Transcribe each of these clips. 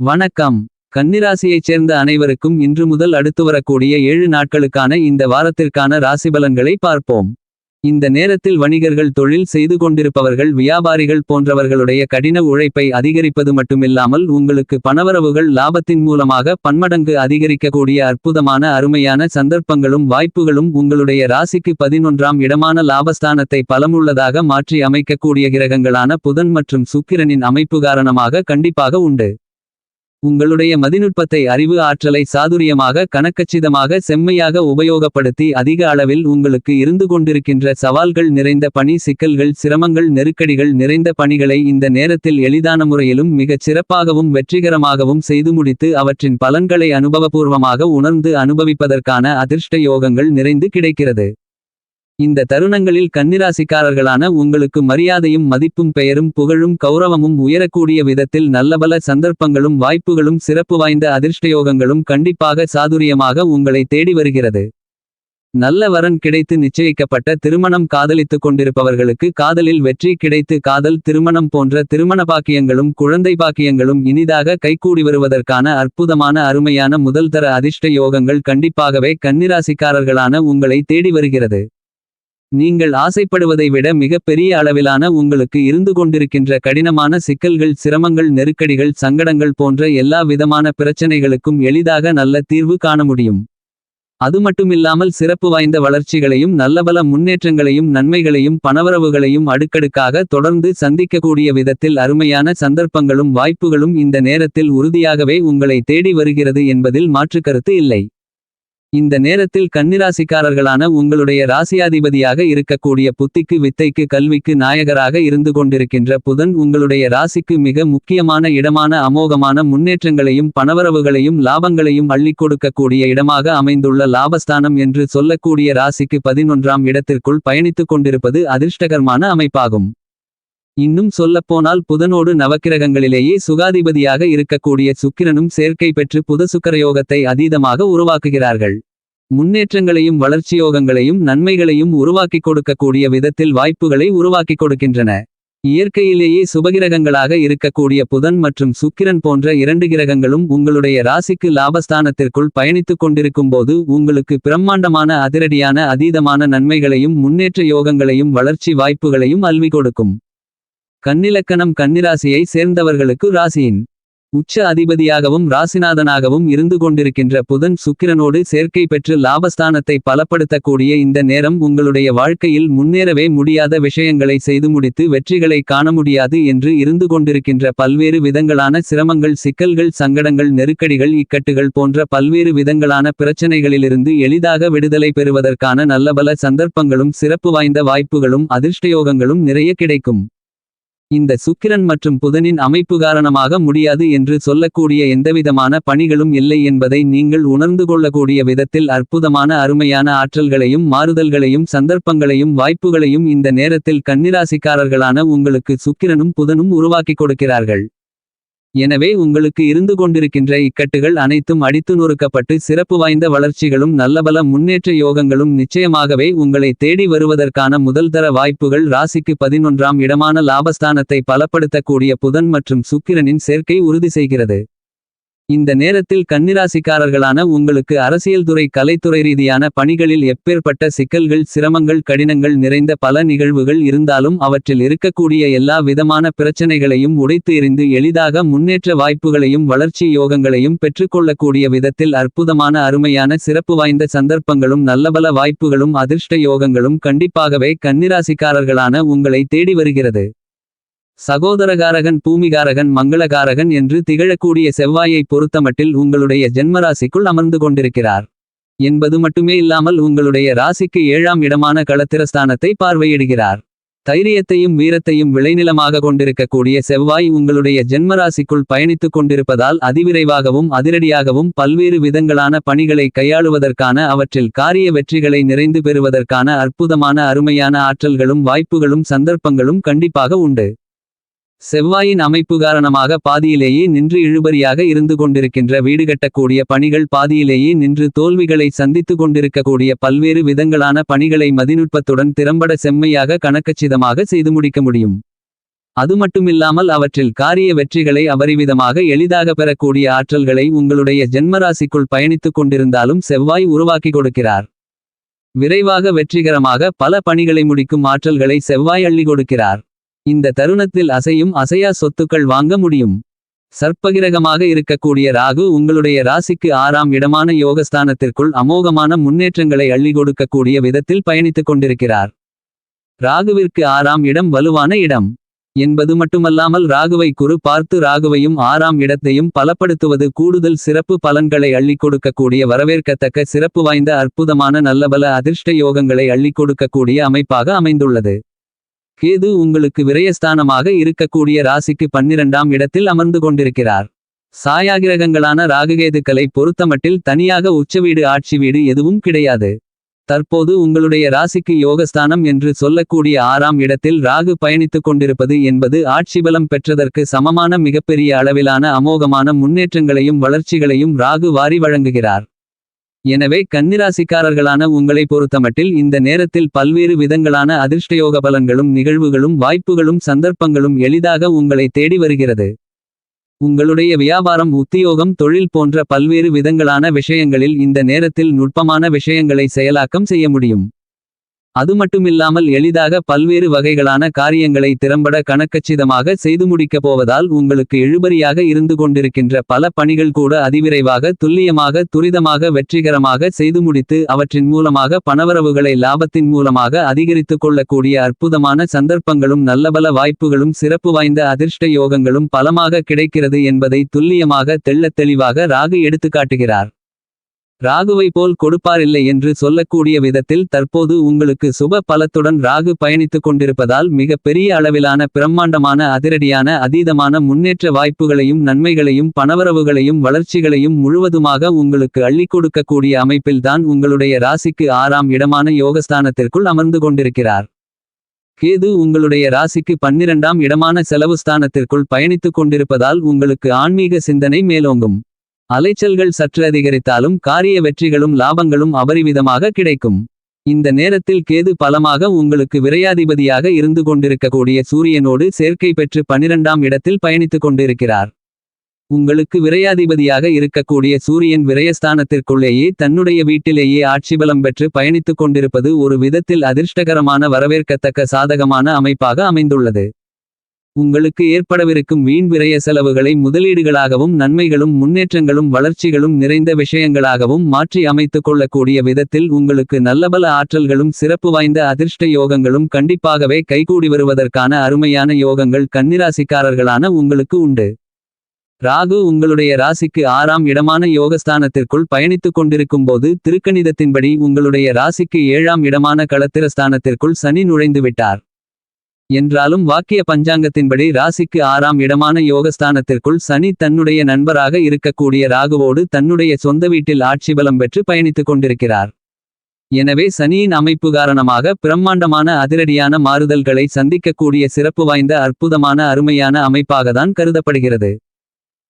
வணக்கம். கன்னிராசியைச் சேர்ந்த அனைவருக்கும் இன்று முதல் அடுத்து வரக்கூடிய ஏழு நாட்களுக்கான இந்த வாரத்திற்கான ராசிபலன்களை பார்ப்போம். இந்த நேரத்தில் வணிகர்கள் தொழில் செய்து கொண்டிருப்பவர்கள் வியாபாரிகள் போன்றவர்களுடைய கடின உழைப்பை அதிகரிப்பது மட்டுமில்லாமல் உங்களுக்கு பணவரவுகள் லாபத்தின் மூலமாக பன்மடங்கு அதிகரிக்கக்கூடிய அற்புதமான அருமையான சந்தர்ப்பங்களும் வாய்ப்புகளும் உங்களுடைய ராசிக்கு பதினொன்றாம் இடமான லாபஸ்தானத்தை பலமுள்ளதாக மாற்றி அமைக்கக்கூடிய கிரகங்களான புதன் மற்றும் சுக்கிரனின் அமைப்பு காரணமாக கண்டிப்பாக உண்டு. உங்களுடைய மதிநுட்பத்தை அறிவு ஆற்றலை சாதுரியமாக கணக்கச்சிதமாக செம்மையாக உபயோகப்படுத்தி அதிக அளவில் உங்களுக்கு இருந்து கொண்டிருக்கின்ற சவால்கள் நிறைந்த பணி சிக்கல்கள் சிரமங்கள் நெருக்கடிகள் நிறைந்த பணிகளை இந்த நேரத்தில் எளிதான முறையிலும் மிகச் சிறப்பாகவும் வெற்றிகரமாகவும் செய்து முடித்து அவற்றின் பலன்களை அனுபவபூர்வமாக உணர்ந்து அனுபவிப்பதற்கான அதிர்ஷ்ட யோகங்கள் நிறைந்து கிடைக்கிறது. இந்த தருணங்களில் கன்னிராசிக்காரர்களான உங்களுக்கு மரியாதையும் மதிப்பும் பெயரும் புகழும் கௌரவமும் உயரக்கூடிய விதத்தில் நல்லபல சந்தர்ப்பங்களும் வாய்ப்புகளும் சிறப்பு வாய்ந்த அதிர்ஷ்டயோகங்களும் கண்டிப்பாக சாதுரியமாக உங்களை தேடி வருகிறது. நல்ல வரன் கிடைத்து நிச்சயிக்கப்பட்ட திருமணம் காதலித்துக் கொண்டிருப்பவர்களுக்கு காதலில் வெற்றி கிடைத்து காதல் திருமணம் போன்ற திருமண பாக்கியங்களும் குழந்தை பாக்கியங்களும் இனிதாக கைகூடி வருவதற்கான அற்புதமான அருமையான முதல்தர அதிர்ஷ்ட யோகங்கள் கண்டிப்பாகவே கன்னிராசிக்காரர்களான உங்களை தேடி வருகிறது. நீங்கள் ஆசைப்படுவதை விட மிக பெரிய அளவிலான உங்களுக்கு இருந்து கொண்டிருக்கின்ற கடினமான சிக்கல்கள் சிரமங்கள் நெருக்கடிகள் சங்கடங்கள் போன்ற எல்லா விதமான பிரச்சனைகளுக்கும் எளிதாக நல்ல தீர்வு காண முடியும். அது மட்டுமில்லாமல் சிறப்பு வாய்ந்த வளர்ச்சிகளையும் நல்லபல முன்னேற்றங்களையும் நன்மைகளையும் பணவரவுகளையும் அடுக்கடுக்காக தொடர்ந்து சந்திக்கக்கூடிய விதத்தில் அருமையான சந்தர்ப்பங்களும் வாய்ப்புகளும் இந்த நேரத்தில் உறுதியாகவே உங்களை தேடி வருகிறது என்பதில் மாற்றுக்கருத்து இல்லை. இந்த நேரத்தில் கன்னிராசிக்காரர்களான உங்களுடைய ராசியாதிபதியாக இருக்கக்கூடிய புத்திக்கு வித்தைக்கு கல்விக்கு நாயகராக இருந்து கொண்டிருக்கின்ற புதன் உங்களுடைய ராசிக்கு மிக முக்கியமான இடமான அமோகமான முன்னேற்றங்களையும் பணவரவுகளையும் லாபங்களையும் அள்ளிக் கொடுக்கக்கூடிய இடமாக அமைந்துள்ள லாபஸ்தானம் என்று சொல்லக்கூடிய ராசிக்கு பதினொன்றாம் இடத்திற்குள் பயணித்துக் கொண்டிருப்பது அதிர்ஷ்டகரமான அமைப்பாகும். இன்னும் சொல்லப்போனால் புதனோடு நவக்கிரகங்களிலேயே சுகாதிபதியாக இருக்கக்கூடிய சுக்கிரனும் சேர்க்கை பெற்று புத சுக்கரயோகத்தை அதீதமாக உருவாக்குகிறார்கள். முன்னேற்றங்களையும் வளர்ச்சியோகங்களையும் நன்மைகளையும் உருவாக்கிக் கொடுக்கக்கூடிய விதத்தில் வாய்ப்புகளை உருவாக்கிக் கொடுக்கின்றன. இயற்கையிலேயே சுபகிரகங்களாக இருக்கக்கூடிய புதன் மற்றும் சுக்கிரன் போன்ற இரண்டு கிரகங்களும் உங்களுடைய ராசிக்கு லாபஸ்தானத்திற்குள் பயணித்துக் கொண்டிருக்கும்போது உங்களுக்கு பிரம்மாண்டமான அதிரடியான அதீதமான நன்மைகளையும் முன்னேற்ற யோகங்களையும் வளர்ச்சி வாய்ப்புகளையும் அல்வி கொடுக்கும். கன்னிலக்கணம் கன்னிராசியை சேர்ந்தவர்களுக்கு ராசியின் உச்ச அதிபதியாகவும் ராசிநாதனாகவும் இருந்து கொண்டிருக்கின்ற புதன் சுக்கிரனோடு சேர்க்கை பெற்று லாபஸ்தானத்தை பலப்படுத்தக்கூடிய இந்த நேரம் உங்களுடைய வாழ்க்கையில் முன்னேறவே முடியாத விஷயங்களை செய்து முடித்து வெற்றிகளை காண முடியாது என்று இருந்து கொண்டிருக்கின்ற பல்வேறு விதங்களான சிரமங்கள் சிக்கல்கள் சங்கடங்கள் நெருக்கடிகள் இக்கட்டுகள் போன்ற பல்வேறு விதங்களான பிரச்சனைகளிலிருந்து எளிதாக விடுதலை பெறுவதற்கான நல்லபல சந்தர்ப்பங்களும் சிறப்பு வாய்ந்த வாய்ப்புகளும் அதிர்ஷ்டயோகங்களும் நிறைய கிடைக்கும். இந்த சுக்கிரன் மற்றும் புதனின் அமைப்பு காரணமாக முடியாது என்று சொல்லக்கூடிய எந்தவிதமான பணிகளும் இல்லை என்பதை நீங்கள் உணர்ந்து கொள்ளக்கூடிய விதத்தில் அற்புதமான அருமையான ஆற்றல்களையும் மாறுதல்களையும் சந்தர்ப்பங்களையும் வாய்ப்புகளையும் இந்த நேரத்தில் கன்னிராசிக்காரர்களான உங்களுக்கு சுக்கிரனும் புதனும் உருவாக்கிக் கொடுக்கிறார்கள். எனவே உங்களுக்கு இருந்து கொண்டிருக்கின்ற இக்கட்டுகள் அனைத்தும் அடித்து நொறுக்கப்பட்டு சிறப்பு வாய்ந்த வளர்ச்சிகளும் நல்லபல முன்னேற்ற யோகங்களும் நிச்சயமாகவே உங்களை தேடி வருவதற்கான முதல்தர வாய்ப்புகள் ராசிக்கு பதினொன்றாம் இடமான லாபஸ்தானத்தை பலப்படுத்தக்கூடிய புதன் மற்றும் சுக்கிரனின் சேர்க்கை உறுதி செய்கிறது. இந்த நேரத்தில் கன்னிராசிக்காரர்களான உங்களுக்கு அரசியல் துறை கலைத்துறை ரீதியான பணிகளில் எப்பேற்பட்ட சிக்கல்கள் சிரமங்கள் கடினங்கள் நிறைந்த பல நிகழ்வுகள் இருந்தாலும் அவற்றில் இருக்கக்கூடிய எல்லா விதமான பிரச்சனைகளையும் உடைத்து எறிந்து எளிதாக முன்னேற்ற வாய்ப்புகளையும் வளர்ச்சி யோகங்களையும் பெற்றுக்கொள்ளக்கூடிய விதத்தில் அற்புதமான அருமையான சிறப்பு வாய்ந்த சந்தர்ப்பங்களும் நல்லபல வாய்ப்புகளும் அதிர்ஷ்ட யோகங்களும் கண்டிப்பாகவே கன்னிராசிக்காரர்களான உங்களை தேடி வருகிறது. சகோதரகாரகன் பூமிகாரகன் மங்களகாரகன் என்று திகழக்கூடிய செவ்வாயை பொறுத்தமட்டில் உங்களுடைய ஜென்மராசிக்குள் அமர்ந்து கொண்டிருக்கிறார். என்பது மட்டுமே இல்லாமல் உங்களுடைய ராசிக்கு ஏழாம் இடமான களத்திரஸ்தானத்தை பார்வையிடுகிறார். தைரியத்தையும் வீரத்தையும் விளைநிலமாக கொண்டிருக்கக்கூடிய செவ்வாய் உங்களுடைய ஜென்மராசிக்குள் பயணித்துக் கொண்டிருப்பதால் அதிவிரைவாகவும் அதிரடியாகவும் பல்வேறு விதங்களான பணிகளை கையாளுவதற்கான அவற்றில் காரிய வெற்றிகளை நிறைந்து பெறுவதற்கான அற்புதமான அருமையான ஆற்றல்களும் வாய்ப்புகளும் சந்தர்ப்பங்களும் கண்டிப்பாக உண்டு. செவ்வாயின் அமைப்பு காரணமாக பாதியிலேயே நின்று இழுபறியாக இருந்து கொண்டிருக்கின்ற வீடு கட்டக்கூடிய பணிகள் பாதியிலேயே நின்று தோல்விகளை சந்தித்து கொண்டிருக்கக்கூடிய பல்வேறு விதங்களான பணிகளை மதிநுட்பத்துடன் திறம்பட செம்மையாக கணக்கச்சிதமாக செய்து முடிக்க முடியும். அது மட்டுமில்லாமல் அவற்றில் காரிய வெற்றிகளை அபரிவிதமாக எளிதாக பெறக்கூடிய ஆற்றல்களை உங்களுடைய ஜென்மராசிக்குள் பயணித்துக் கொண்டிருந்தாலும் செவ்வாய் உருவாக்கி கொடுக்கிறார். விரைவாக வெற்றிகரமாக பல பணிகளை முடிக்கும் ஆற்றல்களை செவ்வாய் அள்ளி கொடுக்கிறார். இந்த தருணத்தில் அசையும் அசையா சொத்துக்கள் வாங்க முடியும். சர்ப்பகிரகமாக இருக்கக்கூடிய ராகு உங்களுடைய ராசிக்கு ஆறாம் இடமான யோகஸ்தானத்திற்குள் அமோகமான முன்னேற்றங்களை அள்ளி கொடுக்கக்கூடிய விதத்தில் பயணித்துக் கொண்டிருக்கிறார். ராகுவிற்கு ஆறாம் இடம் வலுவான இடம். என்பது மட்டுமல்லாமல் ராகுவை குரு பார்த்து ராகுவையும் ஆறாம் இடத்தையும் பலப்படுத்துவது கூடுதல் சிறப்பு பலன்களை அள்ளிக் கொடுக்கக்கூடிய வரவேற்கத்தக்க சிறப்பு வாய்ந்த அற்புதமான நல்லபல அதிர்ஷ்ட யோகங்களை அள்ளிக் கொடுக்கக்கூடிய அமைப்பாக அமைந்துள்ளது. கேது உங்களுக்கு விரயஸ்தானமாக இருக்கக்கூடிய ராசிக்கு பன்னிரண்டாம் இடத்தில் அமர்ந்து கொண்டிருக்கிறார். சாயாகிரகங்களான ராகுகேதுக்களை பொறுத்தமட்டில் தனியாக உச்சவீடு ஆட்சி வீடு எதுவும் கிடையாது. தற்போது உங்களுடைய ராசிக்கு யோகஸ்தானம் என்று சொல்லக்கூடிய ஆறாம் இடத்தில் ராகு பயணித்துக் கொண்டிருப்பது என்பது ஆட்சிபலம் பெற்றதற்கு சமமான மிகப்பெரிய அளவிலான அமோகமான முன்னேற்றங்களையும் வளர்ச்சிகளையும் ராகு வாரி வழங்குகிறார். எனவே கன்னிராசிக்காரர்களான உங்களை பொறுத்தமட்டில் இந்த நேரத்தில் பல்வேறு விதங்களான அதிர்ஷ்டயோக பலன்களும் நிகழ்வுகளும் வாய்ப்புகளும் சந்தர்ப்பங்களும் எளிதாக உங்களை தேடி வருகிறது. உங்களுடைய வியாபாரம் உத்தியோகம் தொழில் போன்ற பல்வேறு விதங்களான விஷயங்களில் இந்த நேரத்தில் நுட்பமான விஷயங்களை செயலாக்கம் செய்ய முடியும். அது மட்டுமில்லாமல் எளிதாக பல்வேறு வகைகளான காரியங்களை திறம்பட கணக்கச்சிதமாக செய்து முடிக்கப் போவதால் உங்களுக்கு இழுபறியாக இருந்து கொண்டிருக்கின்ற பல பணிகள் கூட அதிவிரைவாக துல்லியமாக துரிதமாக வெற்றிகரமாக செய்து முடித்து அவற்றின் மூலமாக பணவரவுகளை லாபத்தின் மூலமாக அதிகரித்துக் கொள்ளக்கூடிய அற்புதமான சந்தர்ப்பங்களும் நல்லபல வாய்ப்புகளும் சிறப்பு வாய்ந்த அதிர்ஷ்ட யோகங்களும் பலமாக கிடைக்கிறது என்பதை துல்லியமாக தெள்ளத் தெளிவாக ராகு எடுத்துக்காட்டுகிறார். ராகுவை போல் கொடுப்பாரில்லை என்று சொல்லக்கூடிய விதத்தில் தற்போது உங்களுக்கு சுப பலத்துடன் ராகு பயணித்துக் கொண்டிருப்பதால் மிக பெரிய அளவிலான பிரம்மாண்டமான அதிரடியான அதீதமான முன்னேற்ற வாய்ப்புகளையும் நன்மைகளையும் பணவரவுகளையும் வளர்ச்சிகளையும் முழுவதுமாக உங்களுக்கு அள்ளிக் கொடுக்கக்கூடிய அமைப்பில்தான் உங்களுடைய ராசிக்கு ஆறாம் இடமான யோகஸ்தானத்திற்குள் அமர்ந்து கொண்டிருக்கிறார். கேது உங்களுடைய ராசிக்கு பன்னிரண்டாம் இடமான செலவு ஸ்தானத்திற்குள் பயணித்துக் கொண்டிருப்பதால் உங்களுக்கு ஆன்மீக சிந்தனை மேலோங்கும். அலைச்சல்கள் சற்று அதிகரித்தாலும் காரிய வெற்றிகளும் லாபங்களும் அபரிவிதமாக கிடைக்கும். இந்த நேரத்தில் கேது பலமாக உங்களுக்கு விரையாதிபதியாக இருந்து கொண்டிருக்கக்கூடிய சூரியனோடு சேர்க்கை பெற்று பனிரெண்டாம் இடத்தில் பயணித்துக் கொண்டிருக்கிறார். உங்களுக்கு விரையாதிபதியாக இருக்கக்கூடிய சூரியன் விரயஸ்தானத்திற்குள்ளேயே தன்னுடைய வீட்டிலேயே ஆட்சிபலம் பெற்று பயணித்துக் கொண்டிருப்பது ஒரு விதத்தில் அதிர்ஷ்டகரமான வரவேற்கத்தக்க சாதகமான அமைப்பாக அமைந்துள்ளது. உங்களுக்கு ஏற்படவிருக்கும் வீண் விரய செலவுகளை முதலீடுகளாகவும் நன்மைகளும் முன்னேற்றங்களும் வளர்ச்சிகளும் நிறைந்த விஷயங்களாகவும் மாற்றி அமைத்துக் கொள்ளக்கூடிய விதத்தில் உங்களுக்கு நல்லபல ஆற்றல்களும் சிறப்பு வாய்ந்த அதிர்ஷ்ட யோகங்களும் கண்டிப்பாகவே கைகூடி வருவதற்கான அருமையான யோகங்கள் கன்னிராசிக்காரர்களான உங்களுக்கு உண்டு. ராகு உங்களுடைய ராசிக்கு ஆறாம் இடமான யோகஸ்தானத்திற்குள் பயணித்துக் கொண்டிருக்கும் போது திருக்கணிதத்தின்படி உங்களுடைய ராசிக்கு ஏழாம் இடமான களத்திரஸ்தானத்திற்குள் சனி நுழைந்து விட்டார். என்றாலும் வாக்கிய பஞ்சாங்கத்தின்படி ராசிக்கு ஆறாம் இடமான யோகஸ்தானத்திற்குள் சனி தன்னுடைய நண்பராக இருக்கக்கூடிய ராகுவோடு தன்னுடைய சொந்த வீட்டில் ஆட்சி பலம் பெற்று பயணித்துக் கொண்டிருக்கிறார். எனவே சனியின் அமைப்பு காரணமாக பிரம்மாண்டமான அதிரடியான மாறுதல்களை சந்திக்கக்கூடிய சிறப்பு வாய்ந்த அற்புதமான அருமையான அமைப்பாகத்தான் கருதப்படுகிறது.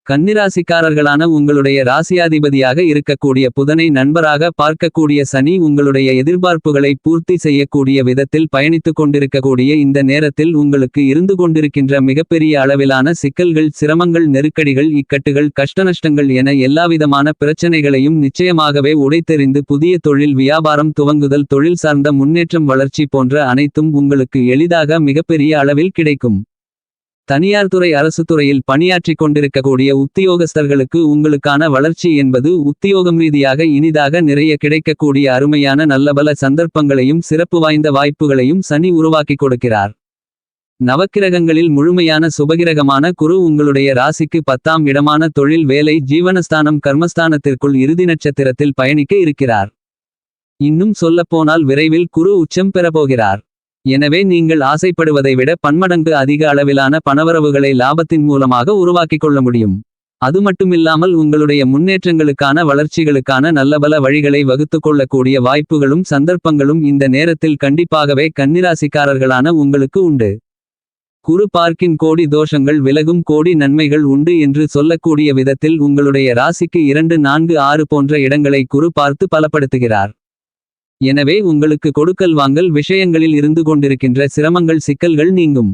கன்னிராசிக்காரர்களான உங்களுடைய ராசியாதிபதியாக இருக்கக்கூடிய புதனை நண்பராக பார்க்கக்கூடிய சனி உங்களுடைய எதிர்பார்ப்புகளை பூர்த்தி செய்யக்கூடிய விதத்தில் பயணித்துக் கொண்டிருக்கக்கூடிய இந்த நேரத்தில் உங்களுக்கு இருந்து கொண்டிருக்கின்ற மிகப்பெரிய அளவிலான சிக்கல்கள் சிரமங்கள் நெருக்கடிகள் இக்கட்டுகள் கஷ்டநஷ்டங்கள் என எல்லாவிதமான பிரச்சனைகளையும் நிச்சயமாகவே உடைத்தெறிந்து புதிய தொழில் வியாபாரம் துவங்குதல் தொழில் சார்ந்த முன்னேற்றம் வளர்ச்சி போன்ற அனைத்தும் உங்களுக்கு எளிதாக மிகப்பெரிய அளவில் கிடைக்கும். தனியார் துறை அரசு துறையில் பணியாற்றிக் கொண்டிருக்கக்கூடிய உத்தியோகஸ்தர்களுக்கு உங்களுக்கான வளர்ச்சி என்பது உத்தியோகம் ரீதியாக இனிதாக நிறைய கிடைக்கக்கூடிய அருமையான நல்லபல சந்தர்ப்பங்களையும் சிறப்பு வாய்ந்த வாய்ப்புகளையும் சனி உருவாக்கிக் கொடுக்கிறார். நவக்கிரகங்களில் முழுமையான சுபகிரகமான குரு உங்களுடைய ராசிக்கு பத்தாம் இடமான தொழில் வேலை ஜீவனஸ்தானம் கர்மஸ்தானத்திற்குள் இறுதி நட்சத்திரத்தில் பயணிக்க இருக்கிறார். இன்னும் சொல்லப்போனால் விரைவில் குரு உச்சம் பெறப்போகிறார் எனவே நீங்கள் ஆசைப்படுவதை விட பன்மடங்கு அதிக அளவிலான பணவரவுகளை லாபத்தின் மூலமாக உருவாக்கிக் கொள்ள முடியும். அது மட்டுமில்லாமல் உங்களுடைய முன்னேற்றங்களுக்கான வளர்ச்சிகளுக்கான நல்லபல வழிகளை வகுத்துக் கொள்ளக்கூடிய வாய்ப்புகளும் சந்தர்ப்பங்களும் இந்த நேரத்தில் கண்டிப்பாகவே கன்னிராசிக்காரர்களான உங்களுக்கு உண்டு. குரு பார்க்கின் கோடி தோஷங்கள் விலகும் கோடி நன்மைகள் உண்டு என்று சொல்லக்கூடிய விதத்தில் உங்களுடைய ராசிக்கு இரண்டு நான்கு ஆறு போன்ற இடங்களை குரு பார்த்து பலப்படுத்துகிறார். எனவே உங்களுக்கு கொடுக்கல் வாங்கல் விஷயங்களில் இருந்து கொண்டிருக்கின்ற சிரமங்கள் சிக்கல்கள் நீங்கும்.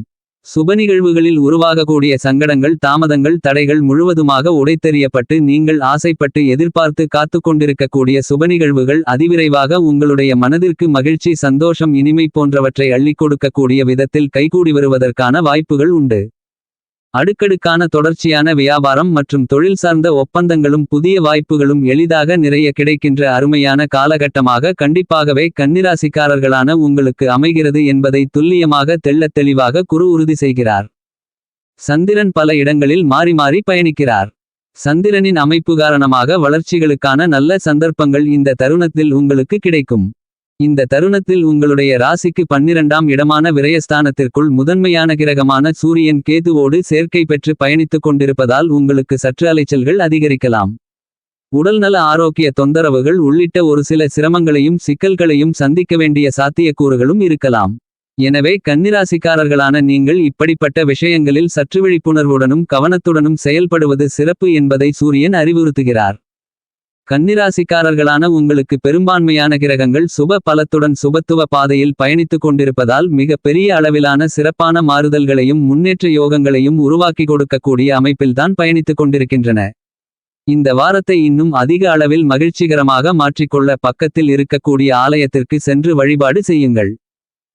சுப நிகழ்வுகளில் உருவாகக்கூடிய சங்கடங்கள் தாமதங்கள் தடைகள் முழுவதுமாக உடைத்தெறியப்பட்டு நீங்கள் ஆசைப்பட்டு எதிர்பார்த்து காத்துக் கொண்டிருக்கக்கூடிய சுப நிகழ்வுகள் அதிவிரைவாக உங்களுடைய மனதிற்கு மகிழ்ச்சி சந்தோஷம் இனிமை போன்றவற்றை அள்ளிக் கொடுக்கக்கூடிய விதத்தில் கைகூடி வருவதற்கான வாய்ப்புகள் உண்டு. அடுக்கடுக்கான தொடர்ச்சியான வியாபாரம் மற்றும் தொழில் சார்ந்த ஒப்பந்தங்களும் புதிய வாய்ப்புகளும் எளிதாக நிறைய கிடைக்கின்ற அருமையான காலகட்டமாக கண்டிப்பாகவே கன்னிராசிக்காரர்களான உங்களுக்கு அமைகிறது என்பதை துல்லியமாக தெள்ளத் தெளிவாக குரு உறுதி செய்கிறார். சந்திரன் பல இடங்களில் மாறி மாறி பயணிக்கிறார். சந்திரனின் அமைப்பு காரணமாக வளர்ச்சிகளுக்கான நல்ல சந்தர்ப்பங்கள் இந்த தருணத்தில் உங்களுக்கு கிடைக்கும். இந்த தருணத்தில் உங்களுடைய ராசிக்கு பன்னிரண்டாம் இடமான விரயஸ்தானத்திற்குள் முதன்மையான கிரகமான சூரியன் கேதுவோடு சேர்க்கை பெற்று பயணித்துக் கொண்டிருப்பதால் உங்களுக்கு சற்று அலைச்சல்கள் அதிகரிக்கலாம். உடல்நல ஆரோக்கிய தொந்தரவுகள் உள்ளிட்ட ஒரு சில சிரமங்களையும் சிக்கல்களையும் சந்திக்க வேண்டிய சாத்தியக்கூறுகளும் இருக்கலாம். எனவே கன்னிராசிக்காரர்களான நீங்கள் இப்படிப்பட்ட விஷயங்களில் சற்று விழிப்புணர்வுடனும் கவனத்துடனும் செயல்படுவது சிறப்பு என்பதை சூரியன் அறிவுறுத்துகிறார். கன்னிராசிக்காரர்களான உங்களுக்கு பெரும்பான்மையான கிரகங்கள் சுப பலத்துடன் சுபத்துவ பாதையில் பயணித்துக் கொண்டிருப்பதால் மிக பெரிய அளவிலான சிறப்பான மாறுதல்களையும் முன்னேற்ற யோகங்களையும் உருவாக்கி கொடுக்கக்கூடிய அமைப்பில்தான் பயணித்துக் கொண்டிருக்கின்றன. இந்த வாரத்தை இன்னும் அதிக அளவில் மகிழ்ச்சிகரமாக மாற்றிக்கொள்ள பக்கத்தில் இருக்கக்கூடிய ஆலயத்திற்கு சென்று வழிபாடு செய்யுங்கள்.